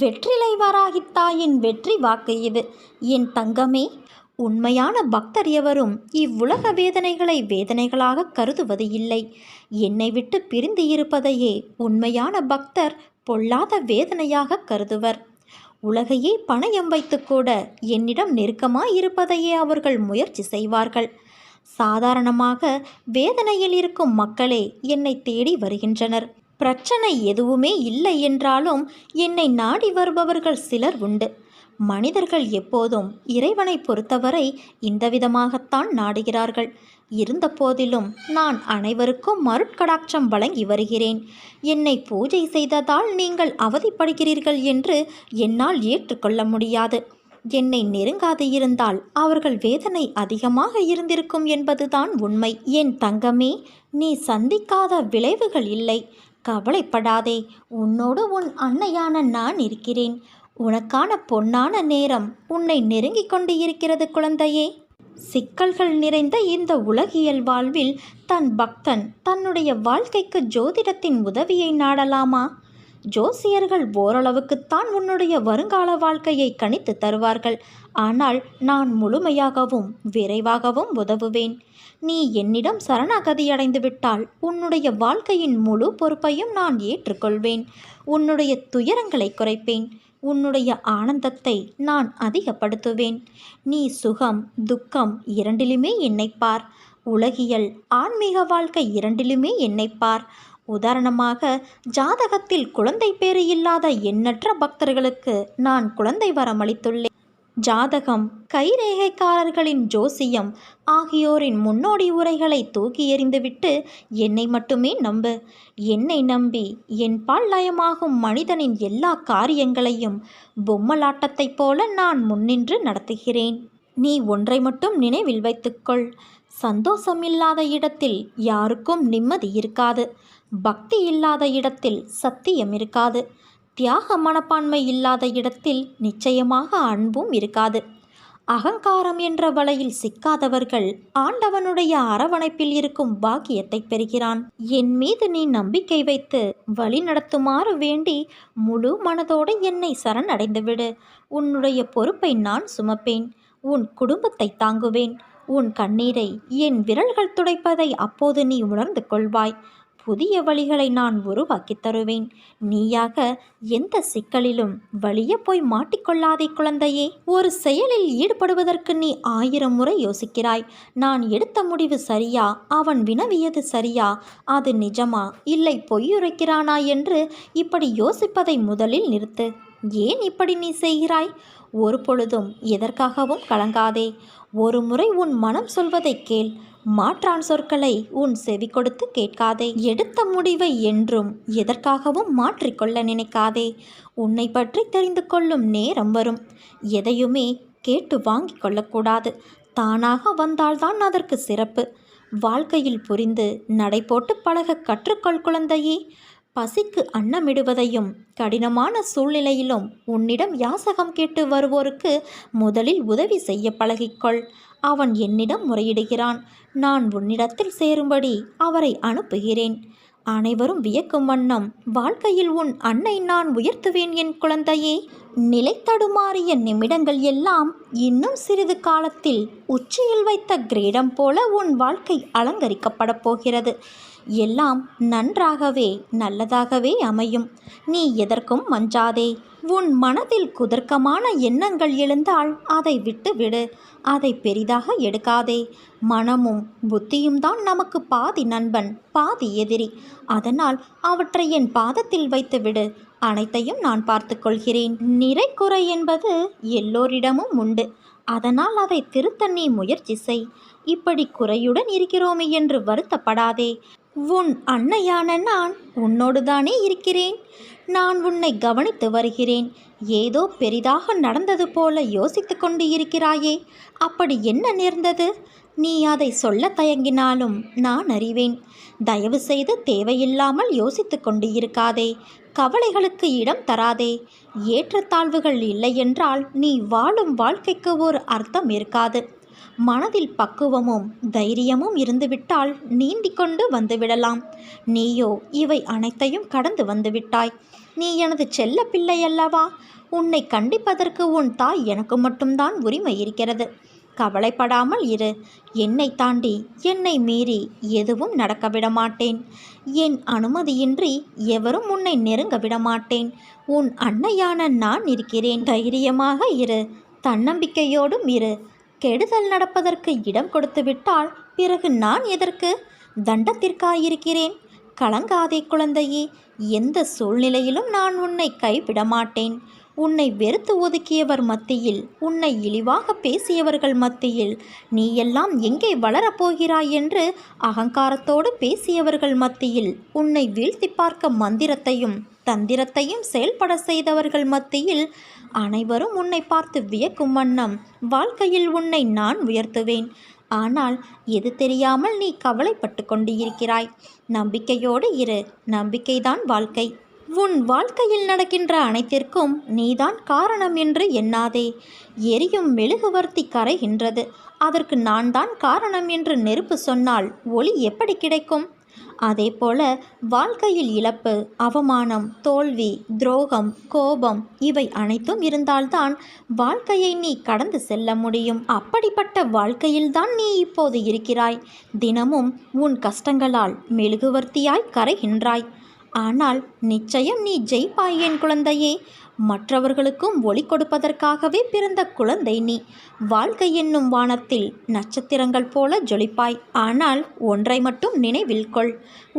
வெற்றிலை வாராகித்தாயின் வெற்றி வாக்கு இது. என் தங்கமே உண்மையான பக்தர் எவரும் இவ்வுலக வேதனைகளை வேதனைகளாக கருதுவது இல்லை. என்னை விட்டு பிரிந்து இருப்பதையே உண்மையான பக்தர் பொல்லாத வேதனையாக கருதுவர். உலகையே பணயம் வைத்து கூட என்னிடம் நெருக்கமாக இருப்பதையே அவர்கள் முயற்சி செய்வார்கள். சாதாரணமாக வேதனையில் இருக்கும் மக்களே என்னை தேடி வருகின்றனர். பிரச்சனை எதுவுமே இல்லை என்றாலும் என்னை நாடி வருபவர்கள் சிலர் உண்டு. மனிதர்கள் எப்போதும் இறைவனை பொறுத்தவரை இந்த விதமாகத்தான் நாடுகிறார்கள். இருந்த போதிலும் நான் அனைவருக்கும் மருட்கடாட்சம் வழங்கி வருகிறேன். என்னை பூஜை செய்ததால் நீங்கள் அவதிப்படுகிறீர்கள் என்று என்னால் ஏற்றுக்கொள்ள முடியாது. என்னை நெருங்காது இருந்தால் அவர்கள் வேதனை அதிகமாக இருந்திருக்கும் என்பதுதான் உண்மை. என் தங்கமே நீ சந்திக்காத விளைவுகள் இல்லை. கவலைப்படாதே உன்னோடு உன் அன்னையான நான் இருக்கிறேன். உனக்கான பொன்னான நேரம் உன்னை நெருங்கிக் கொண்டு இருக்கிறது குழந்தையே. சிக்கல்கள் நிறைந்த இந்த உலகியல் வாழ்வில் தன் பக்தன் தன்னுடைய வாழ்க்கைக்கு ஜோதிடத்தின் உதவியை நாடலாமா? ஜோசியர்கள் ஓரளவுக்குத்தான் உன்னுடைய வருங்கால வாழ்க்கையை கணித்து தருவார்கள். ஆனால் நான் முழுமையாகவும் விரைவாகவும் உதவுவேன். நீ என்னிடம் சரணாகதியடைந்து விட்டால் உன்னுடைய வாழ்க்கையின் முழு பொறுப்பையும் நான் ஏற்றுக்கொள்வேன். உன்னுடைய துயரங்களை குறைப்பேன். உன்னுடைய ஆனந்தத்தை நான் அதிகப்படுத்துவேன். நீ சுகம் துக்கம் இரண்டிலுமே என்னைப்பார் உலகியல் ஆன்மீக வாழ்க்கை இரண்டிலுமே என்னைப்பார் உதாரணமாக ஜாதகத்தில் குழந்தை பேறு இல்லாத எண்ணற்ற பக்தர்களுக்கு நான் குழந்தை வரமளித்துள்ளேன் ஜாதகம் கைரேகைக்காரர்களின் ஜோசியம் ஆகியோரின் முன்னோடி உரைகளை தூக்கி எறிந்துவிட்டு என்னை மட்டுமே நம்பு. என்னை நம்பி என் பால் லயமாகும் மனிதனின் எல்லா காரியங்களையும் பொம்மலாட்டத்தைப் போல நான் முன்னின்று நடத்துகிறேன். நீ ஒன்றை மட்டும் நினைவில் வைத்துக்கொள். சந்தோஷம் இல்லாத இடத்தில் யாருக்கும் நிம்மதி இருக்காது. பக்தி இல்லாத இடத்தில் சத்தியம் இருக்காது. தியாக மனப்பான்மை இல்லாத இடத்தில் நிச்சயமாக அன்பும் இருக்காது. அகங்காரம் என்ற வலையில் சிக்காதவர்கள் ஆண்டவனுடைய அரவணைப்பில் இருக்கும் பாக்கியத்தை பெறுகிறான். என் மீது நீ நம்பிக்கை வைத்து வழி நடத்துமாறு வேண்டி முழு மனதோடு என்னை சரணடைந்துவிடு. உன்னுடைய பொறுப்பை நான் சுமப்பேன். உன் குடும்பத்தை தாங்குவேன். உன் கண்ணீரை என் விரல்கள் துடைப்பதை அப்போது நீ உணர்ந்து கொள்வாய். புதிய வழிகளை நான் உருவாக்கித் தருவேன். நீயாக எந்த சிக்கலிலும் வழிய போய் மாட்டிக்கொள்ளாதே குழந்தையே. ஒரு செயலில் ஈடுபடுவதற்கு நீ ஆயிரம் முறை யோசிக்கிறாய். நான் எடுத்த முடிவு சரியா? அவன் வினவியது சரியா? அது நிஜமா? இல்லை பொய்யுரைக்கிறானா என்று இப்படி யோசிப்பதை முதலில் நிறுத்து. ஏன் இப்படி நீ செய்கிறாய்? ஒரு பொழுதும் எதற்காகவும் கலங்காதே. ஒரு முறை உன் மனம் சொல்வதை கேள். மாற்றான் சொற்களை உன் செவி கொடுத்து கேட்காதே. எடுத்த முடிவை என்றும் எதற்காகவும் மாற்றிக்கொள்ள நினைக்காதே. உன்னை பற்றி தெரிந்து கொள்ளும் நேரம் வரும். எதையுமே கேட்டு வாங்கி கொள்ளக்கூடாது. தானாக வந்தால்தான் அதற்கு சிறப்பு. வாழ்க்கையில் புரிந்து நடை போட்டு பழக கற்றுக்கொள் குழந்தையே. பசிக்கு அன்னமிடுவதையும் கடினமான சூழ்நிலையிலும் உன்னிடம் யாசகம் கேட்டு வருவோருக்கு முதலில் உதவி செய்ய பழகிக்கொள். அவன் என்னிடம் முறையிடுகிறான். நான் உன்னிடத்தில் சேரும்படி அவரை அனுப்புகிறேன். அனைவரும் வியக்கும் வண்ணம் வாழ்க்கையில் உன் அன்னை நான் உயர்த்துவேன் என் குழந்தையே நிலை தடுமாறிய நிமிடங்கள் எல்லாம் இன்னும் சிறிது காலத்தில் உச்சியில் வைத்த கிரீடம் போல உன் வாழ்க்கை அலங்கரிக்கப்படப் போகிறது. எல்லாம் நன்றாகவே நல்லதாகவே அமையும். நீ எதற்கும் மஞ்சாதே. உன் மனதில் குதர்க்கமான எண்ணங்கள் எழுந்தால் அதை விட்டு விடு அதை பெரிதாக எடுக்காதே. மனமும் புத்தியும் தான் நமக்கு பாதி நண்பன் பாதி எதிரி. அதனால் அவற்றை என் பாதத்தில் வைத்துவிடு. அனைத்தையும் நான் பார்த்துக்கொள்கிறேன் நிறை குறை என்பது எல்லோரிடமும் உண்டு. அதனால் அதை திருத்த நீ முயற்சி செய். இப்படி குறையுடன் இருக்கிறோமே என்று வருத்தப்படாதே. உன் அன்னையான நான் உன்னோடுதானே இருக்கிறேன். நான் உன்னை கவனித்து வருகிறேன். ஏதோ பெரிதாக நடந்தது போல யோசித்து கொண்டு இருக்கிறாயே அப்படி என்ன நேர்ந்தது? நீ அதை சொல்ல தயங்கினாலும் நான் அறிவேன். தயவு செய்து தேவையில்லாமல் யோசித்து கொண்டு இருக்காதே கவலைகளுக்கு இடம் தராதே. ஏற்றத்தாழ்வுகள் இல்லையென்றால் நீ வாழும் வாழ்க்கைக்கு ஒரு அர்த்தம் இருக்காது. மனதில் பக்குவமும் தைரியமும் இருந்துவிட்டால் நீந்திக் கொண்டு வந்துவிடலாம். நீயோ இவை அனைத்தையும் கடந்து வந்துவிட்டாய். நீ எனது செல்ல பிள்ளை அல்லவா உன்னை கண்டிப்பதற்கு உன் தாய் எனக்கு மட்டும்தான் உரிமை இருக்கிறது. கவலைப்படாமல் இரு. என்னை தாண்டி என்னை மீறி எதுவும் நடக்க விட மாட்டேன் என் அனுமதியின்றி எவரும் உன்னை நெருங்க விட மாட்டேன் உன் அன்னையான நான் இருக்கிறேன். தைரியமாக இரு. தன்னம்பிக்கையோடும் இரு. கெடுதல் நடப்பதற்கு இடம் கொடுத்துவிட்டால் பிறகு நான் எதற்கு? தண்டத்திற்காயிருக்கிறேன். கலங்காதே குழந்தையே எந்த சூழ்நிலையிலும் நான் உன்னை கைவிட மாட்டேன் உன்னை வெறுத்து ஒதுக்கியவர் மத்தியில் உன்னை இழிவாக பேசியவர்கள் மத்தியில் நீ எல்லாம் எங்கே வளரப்போகிறாய் என்று அகங்காரத்தோடு பேசியவர்கள் மத்தியில் உன்னை வீழ்த்தி பார்க்க மந்திரத்தையும் தந்திரத்தையும் செயல்பட செய்தவர்கள் மத்தியில் அனைவரும் உன்னை பார்த்து வியக்கும் வண்ணம் வாழ்க்கையில் உன்னை நான் உயர்த்துவேன். ஆனால் எது தெரியாமல் நீ கவலைப்பட்டு கொண்டு இருக்கிறாய் நம்பிக்கையோடு இரு நம்பிக்கைதான் வாழ்க்கை. உன் வாழ்க்கையில் நடக்கின்ற அனைத்திற்கும் நீதான் காரணம் என்று எண்ணாதே. எரியும் மெழுகுவர்த்தி கரைகின்றது. அதற்கு நான் தான் காரணம் என்று நெருப்பு சொன்னால் ஒளி எப்படி கிடைக்கும்? அதேபோல வாழ்க்கையில் இழப்பு அவமானம் தோல்வி துரோகம் கோபம் இவை அனைத்தும் இருந்தால்தான் வாழ்க்கையை நீ கடந்து செல்ல முடியும். அப்படிப்பட்ட வாழ்க்கையில்தான் நீ இப்போது இருக்கிறாய். தினமும் உன் கஷ்டங்களால் மெழுகுவர்த்தியாய் கரைகின்றாய். ஆனால் நிச்சயம் நீ ஜெயிப்பாய் என் குழந்தையே. மற்றவர்களுக்கும் ஒளி கொடுப்பதற்காகவே பிறந்த குழந்தை நீ. வாழ்க்கை என்னும் வானத்தில் நட்சத்திரங்கள் போல ஜொலிப்பாய். ஆனால் ஒன்றை மட்டும் நினைவில் கொள்.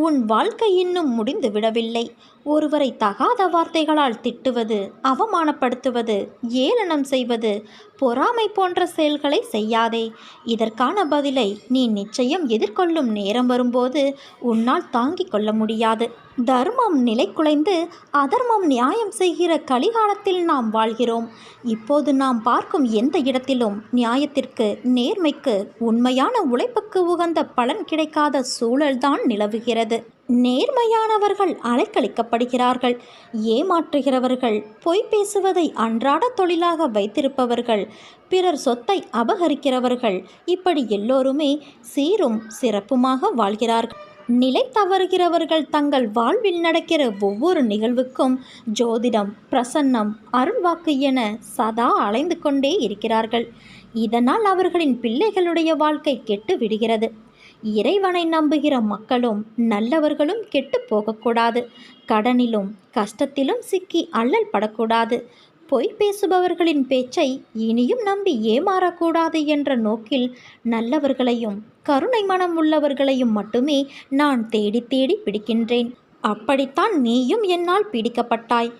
உன் வாழ்க்கை இன்னும் முடிந்து விடவில்லை ஒருவரை தகாத வார்த்தைகளால் திட்டுவது அவமானப்படுத்துவது ஏளனம் செய்வது பொறாமை போன்ற செயல்களை செய்யாதே. இதற்கான பதிலை நீ நிச்சயம் எதிர்கொள்ளும் நேரம் வரும்போது உன்னால் தாங்கிக் கொள்ள முடியாது. தர்மம் நிலை குலைந்து அதர்மம் நியாயம் செய்கிற கலிகாலத்தில் நாம் வாழ்கிறோம். இப்போது நாம் பார்க்கும் எந்த இடத்திலும் நியாயத்திற்கு நேர்மைக்கு உண்மையான உழைப்புக்கு உகந்த பலன் கிடைக்காத சூழல்தான் நிலவுகிறது. நேர்மையானவர்கள் அலைக்கழிக்கப்படுகிறார்கள். ஏமாற்றுகிறவர்கள் பொய் பேசுவதை அன்றாட தொழிலாக வைத்திருப்பவர்கள் பிறர் சொத்தை அபகரிக்கிறவர்கள் இப்படி எல்லோருமே சீரும் சிறப்புமாக வாழ்கிறார்கள். நிலை தவறுகிறவர்கள் தங்கள் வாழ்வில் நடக்கிற ஒவ்வொரு நிகழ்வுக்கும் ஜோதிடம் பிரசன்னம் அருள்வாக்கு என சதா அலைந்து கொண்டே இருக்கிறார்கள். இதனால் அவர்களின் பிள்ளைகளுடைய வாழ்க்கை கெட்டு விடுகிறது. இறைவனை நம்புகிற மக்களும் நல்லவர்களும் கெட்டு போகக்கூடாது. கடனிலும் கஷ்டத்திலும் சிக்கி அல்லல் படக்கூடாது. பொய் பேசுபவர்களின் பேச்சை இனியும் நம்பி ஏமாறக்கூடாது என்ற நோக்கில் நல்லவர்களையும் கருணை மனம் உள்ளவர்களையும் மட்டுமே நான் தேடி தேடி பிடிக்கின்றேன். அப்படித்தான் நீயும் என்னால் பிடிக்கப்பட்டாய்.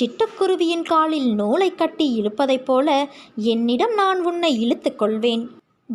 சிட்டுக்குருவியின் காலில் நூலை கட்டி இழுப்பதைப் போல என்னிடம் நான் உன்னை இழுத்துக்கொள்வேன்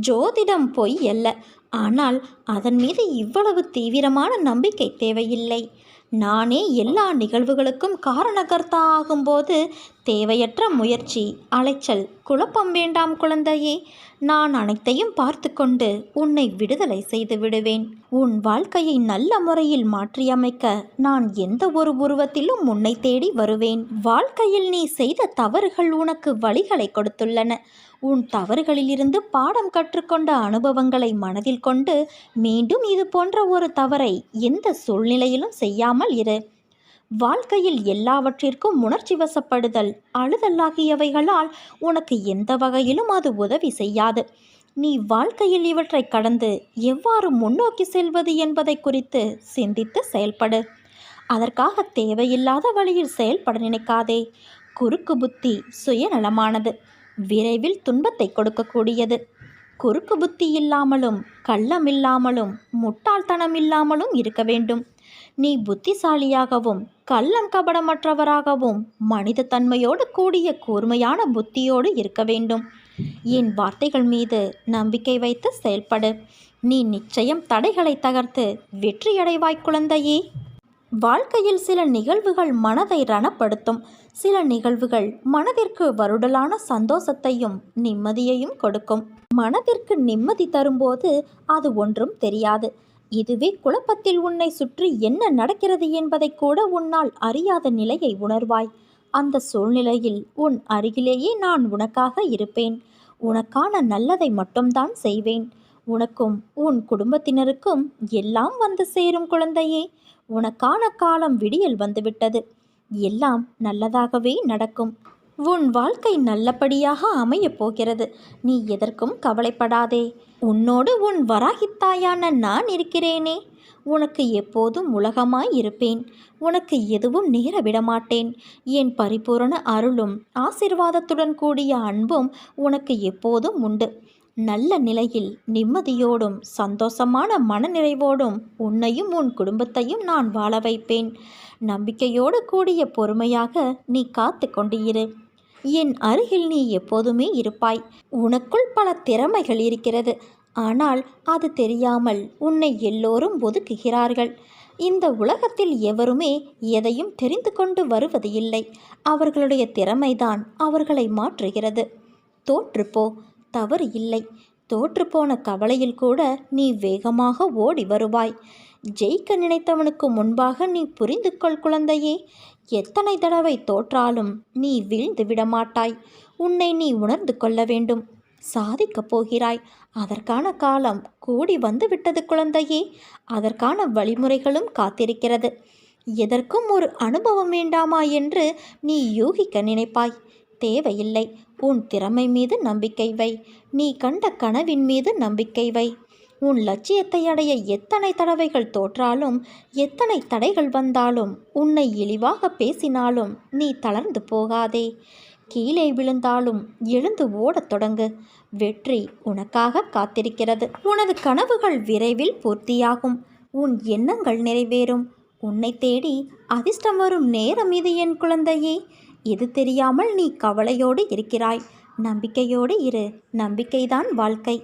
ஜோதிடம் பொய் அல்ல. ஆனால் அதன் மீது இவ்வளவு தீவிரமான நம்பிக்கை தேவையில்லை. நானே எல்லா நிகழ்வுகளுக்கும் காரணகர்த்தா ஆகும்போது தேவையற்ற முயற்சி அலைச்சல் குழப்பம் வேண்டாம் குழந்தையே. நான் அனைத்தையும் பார்த்து கொண்டு உன்னை விடுதலை செய்து விடுவேன். உன் வாழ்க்கையை நல்ல முறையில் மாற்றியமைக்க நான் எந்த ஒரு உருவத்திலும் உன்னை தேடி வருவேன். வாழ்க்கையில் நீ செய்த தவறுகள் உனக்கு வழிகளை கொடுத்துள்ளன. உன் தவறுகளிலிருந்து பாடம் கற்றுக்கொண்ட அனுபவங்களை மனதில் கொண்டு மீண்டும் இது போன்ற ஒரு தவறை எந்த சூழ்நிலையிலும் செய்யாமல் இரு. வாழ்க்கையில் எல்லாவற்றிற்கும் உணர்ச்சி வசப்படுதல் அழுதல் ஆகியவைகளால் உனக்கு எந்த வகையிலும் அது உதவி செய்யாது. நீ வாழ்க்கையில் இவற்றை கடந்து எவ்வாறு முன்னோக்கி செல்வது என்பதை குறித்து சிந்தித்து செயல்படு. அதற்காக தேவையில்லாத வழியில் செயல்பட நினைக்காதே. குறுக்கு புத்தி சுயநலமானது விரைவில் துன்பத்தை கொடுக்கக்கூடியது. குறுக்கு புத்தி இல்லாமலும் கள்ளம் இல்லாமலும் முட்டாள்தனம் இல்லாமலும் இருக்க வேண்டும். நீ புத்திசாலியாகவும் கள்ளம் கபடமற்றவராகவும் மனித தன்மையோடு கூடிய கூர்மையான புத்தியோடு இருக்க வேண்டும். என் வார்த்தைகள் மீது நம்பிக்கை வைத்து செயல்படு. நீ நிச்சயம் தடைகளை தகர்த்து வெற்றியடைவாய் குழந்தையே. வாழ்க்கையில் சில நிகழ்வுகள் மனதை ரணப்படுத்தும். சில நிகழ்வுகள் மனதிற்கு வருடலான சந்தோஷத்தையும் நிம்மதியையும் கொடுக்கும். மனதிற்கு நிம்மதி தரும்போது அது ஒன்றும் தெரியாது. இதுவே குழப்பத்தில் உன்னை சுற்றி என்ன நடக்கிறது என்பதை கூட உன்னால் அறியாத நிலையை உணர்வாய். அந்த சூழ்நிலையில் உன் அருகிலேயே நான் உனக்காக இருப்பேன். உனக்கான நல்லதை மட்டும்தான் செய்வேன். உனக்கும் உன் குடும்பத்தினருக்கும் எல்லாம் வந்து சேரும் குழந்தையே. உனக்கான காலம் விடியல் வந்துவிட்டது. எல்லாம் நல்லதாகவே நடக்கும். உன் வாழ்க்கை நல்லபடியாக அமையப் போகிறது. நீ எதற்கும் கவலைப்படாதே. உன்னோடு உன் வராகித்தாயான நான் இருக்கிறேனே. உனக்கு எப்போதும் உலகமாய் இருப்பேன். உனக்கு எதுவும் நேர விடமாட்டேன் என் பரிபூரண அருளும் ஆசிர்வாதத்துடன் கூடிய அன்பும் உனக்கு எப்போதும் உண்டு. நல்ல நிலையில் நிம்மதியோடும் சந்தோஷமான மனநிறைவோடும் உன்னையும் உன் குடும்பத்தையும் நான் வாழ வைப்பேன். நம்பிக்கையோடு கூடிய பொறுமையாக நீ காத்து கொண்டு இரு என் அருகில் நீ எப்போதுமே இருப்பாய். உனக்குள் பல திறமைகள் இருக்கிறது. ஆனால் அது தெரியாமல் உன்னை எல்லோரும் ஒதுக்குகிறார்கள். இந்த உலகத்தில் எவருமே எதையும் தெரிந்து கொண்டு வருவது இல்லை. அவர்களுடைய திறமைதான் அவர்களை மாற்றுகிறது. தோற்றுப்போ. தவறு இல்லை. தோற்றுப்போன கவலையில் கூட நீ வேகமாக ஓடி வருவாய். ஜெயிக்க நினைத்தவனுக்கு முன்பாக நீ புரிந்து கொள் குழந்தையே. எத்தனை தடவை தோற்றாலும் நீ வீழ்ந்து விடமாட்டாய். உன்னை நீ உணர்ந்து கொள்ள வேண்டும். சாதிக்கப் போகிறாய். அதற்கான காலம் கூடி வந்து விட்டது குழந்தையே. அதற்கான வழிமுறைகளும் காத்திருக்கிறது. எதற்கும் ஒரு அனுபவம் வேண்டாமா என்று நீ யூகிக்க நினைப்பாய். தேவையில்லை. உன் திறமை மீது நம்பிக்கை வை. நீ கண்ட கனவின் மீது நம்பிக்கை வை. உன் லட்சியத்தை அடைய எத்தனை தடவைகள் தோற்றாலும் எத்தனை தடைகள் வந்தாலும் உன்னை இழிவாக பேசினாலும் நீ தளர்ந்து போகாதே. கீழே விழுந்தாலும் எழுந்து ஓடத் தொடங்கு. வெற்றி உனக்காக காத்திருக்கிறது. உனது கனவுகள் விரைவில் பூர்த்தியாகும். உன் எண்ணங்கள் நிறைவேறும். உன்னை தேடி அதிர்ஷ்டம் வரும் நேரம் இது என் குழந்தையே. இது தெரியாமல் நீ கவலையோடு இருக்கிறாய். நம்பிக்கையோடு இரு. நம்பிக்கைதான் வாழ்க்கை.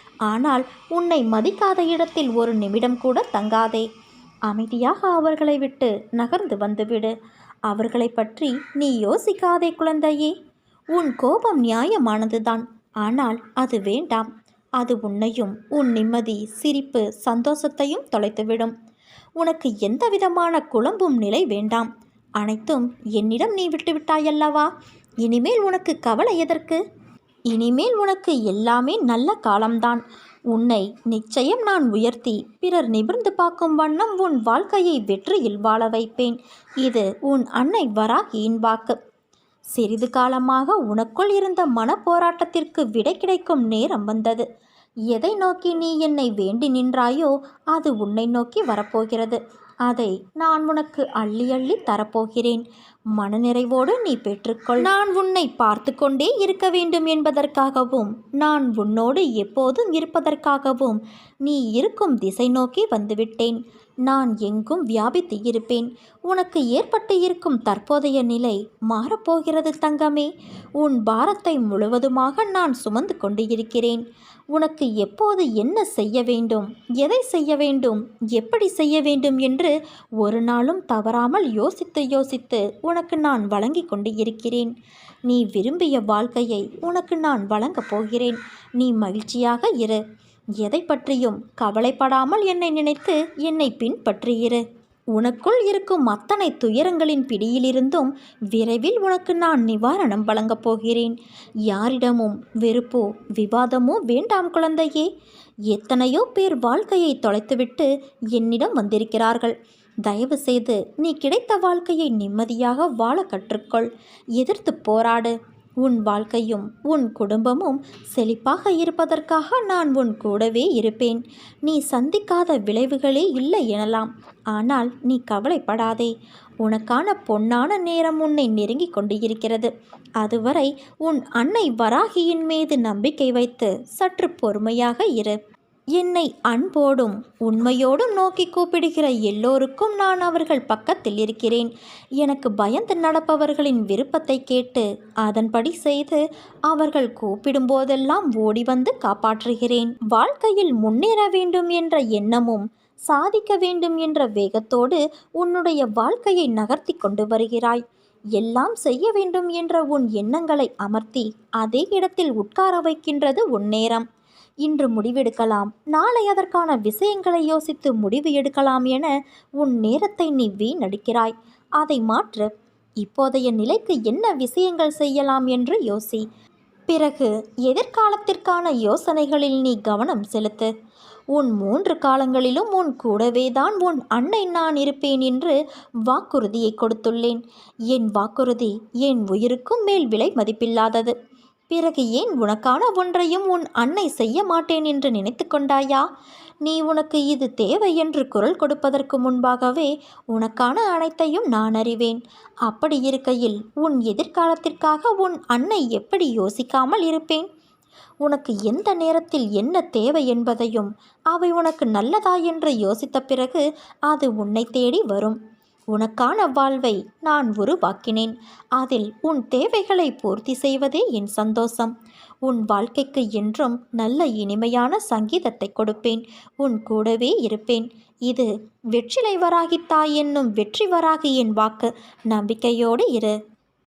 ஆனால் உன்னை மதிக்காத இடத்தில் ஒரு நிமிடம் கூட தங்காதே. அமைதியாக அவர்களை விட்டு நகர்ந்து வந்துவிடு. அவர்களை பற்றி நீ யோசிக்காதே குழந்தையே. உன் கோபம் நியாயமானதுதான். ஆனால் அது வேண்டாம். அது உன்னையும் உன் நிம்மதி சிரிப்பு சந்தோஷத்தையும் தொலைத்துவிடும். உனக்கு எந்த விதமான குழம்பும் நிலை வேண்டாம். அனைத்தும் என்னிடம் நீ விட்டுவிட்டாயல்லவா? இனிமேல் உனக்கு கவலை எதற்கு? இனிமேல் உனக்கு எல்லாமே நல்ல காலம்தான். உன்னை நிச்சயம் நான் உயர்த்தி பிறர் நிமிர்ந்து பார்க்கும் வண்ணம் உன் வாழ்க்கையை வெற்றியில் வாழ வைப்பேன். இது உன் அன்னை வராகியின் வாக்கு. சிறிது காலமாக உனக்குள் இருந்த மனப்போராட்டத்திற்கு விடை கிடைக்கும் நேரம் வந்தது. எதை நோக்கி நீ என்னை வேண்டி நின்றாயோ அது உன்னை நோக்கி வரப்போகிறது. அதை நான் உனக்கு அள்ளி அள்ளி தரப்போகிறேன். மனநிறைவோடு நீ பெற்றுக்கொள். நான் உன்னை பார்த்து கொண்டே இருக்க வேண்டும் என்பதற்காகவும் நான் உன்னோடு எப்போதும் இருப்பதற்காகவும் நீ இருக்கும் திசை நோக்கி வந்துவிட்டேன். நான் எங்கும் வியாபித்து இருப்பேன். உனக்கு ஏற்பட்டு இருக்கும் தற்போதைய நிலை மாறப்போகிறது தங்கமே. உன் பாரத்தை முழுவதுமாக நான் சுமந்து கொண்டு இருக்கிறேன். உனக்கு எப்போது என்ன செய்ய வேண்டும்? எதை செய்ய வேண்டும்? எப்படி செய்ய வேண்டும் என்று ஒரு நாளும் தவறாமல் யோசித்து யோசித்து உனக்கு நான் வழங்கி கொண்டு இருக்கிறேன். நீ விரும்பிய வாழ்க்கையை உனக்கு நான் வழங்கப் போகிறேன். நீ மகிழ்ச்சியாக இரு. எதை பற்றியும் கவலைப்படாமல் என்னை நினைத்து என்னை பின்பற்றியிரு உனக்குள் இருக்கும் அத்தனை துயரங்களின் பிடியிலிருந்தும் விரைவில் உனக்கு நான் நிவாரணம் வழங்கப் போகிறேன். யாரிடமும் வெறுப்போ விவாதமோ வேண்டாம் குழந்தையே. எத்தனையோ பேர் வாழ்க்கையை தொலைத்துவிட்டு என்னிடம் வந்திருக்கிறார்கள். தயவு செய்து நீ கிடைத்த வாழ்க்கையை நிம்மதியாக வாழ கற்றுக்கொள். எதிர்த்து போராடு. உன் வாழ்க்கையும் உன் குடும்பமும் செழிப்பாக இருப்பதற்காக நான் உன் கூடவே இருப்பேன். நீ சந்திக்காத விளைவுகளே இல்லை எனலாம். ஆனால் நீ கவலைப்படாதே. உனக்கான பொன்னான நேரம் உன்னை நெருங்கி கொண்டு இருக்கிறது அதுவரை உன் அன்னை வராகியின் மீது நம்பிக்கை வைத்து சற்று பொறுமையாக இரு. என்னை அன்போடும் உண்மையோடும் நோக்கி கூப்பிடுகிற எல்லோருக்கும் நான் அவர்கள் பக்கத்தில் இருக்கிறேன். எனக்கு பயந்து நடப்பவர்களின் விருப்பத்தை கேட்டு அதன்படி செய்து அவர்கள் கூப்பிடும் போதெல்லாம் ஓடி வந்து காப்பாற்றுகிறேன். வாழ்க்கையில் முன்னேற வேண்டும் என்ற எண்ணமும் சாதிக்க வேண்டும் என்ற வேகத்தோடு உன்னுடைய வாழ்க்கையை நகர்த்தி கொண்டு வருகிறாய். எல்லாம் செய்ய வேண்டும் என்ற உன் எண்ணங்களை அமர்த்தி அதே இடத்தில் உட்கார வைக்கின்றது உன் நேரம். இன்று முடிவெடுக்கலாம். நாளை அதற்கான விஷயங்களை யோசித்து முடிவு எடுக்கலாம் என உன் நேரத்தை நீ வீணடிக்கிறாய். அதை மாற்று. இப்போதைய நிலைக்கு என்ன விஷயங்கள் செய்யலாம் என்று யோசி. பிறகு எதிர்காலத்திற்கான யோசனைகளில் நீ கவனம் செலுத்து. உன் மூன்று காலங்களிலும் உன் கூடவே தான் உன் அன்னை நான் இருப்பேன் என்று வாக்குறுதியை கொடுத்துள்ளேன். என் வாக்குறுதி என் உயிருக்கும் மேல் விலை மதிப்பில்லாதது. பிறகு ஏன் உனக்கான ஒன்றையும் உன் அன்னை செய்ய மாட்டேன் என்று நினைத்து கொண்டாயா? நீ உனக்கு இது தேவை என்று குரல் கொடுப்பதற்கு முன்பாகவே உனக்கான அனைத்தையும் நான் அறிவேன். அப்படி இருக்கையில் உன் எதிர்காலத்திற்காக உன் அன்னை எப்படி யோசிக்காமல் இருப்பேன்? உனக்கு எந்த நேரத்தில் என்ன தேவை என்பதையும் அவை உனக்கு நல்லதா என்று யோசித்த பிறகு அது உன்னை தேடி வரும். உனக்கான வாழ்வை நான் உருவாக்கினேன். அதில் உன் தேவைகளை பூர்த்தி செய்வதே என் சந்தோஷம். உன் வாழ்க்கைக்கு என்றும் நல்ல இனிமையான சங்கீதத்தை கொடுப்பேன். உன் கூடவே இருப்பேன். இது வெற்றிலை வராகி தாய் என்னும் வெற்றி வராகியின் என் வாக்கு. நம்பிக்கையோடு இரு.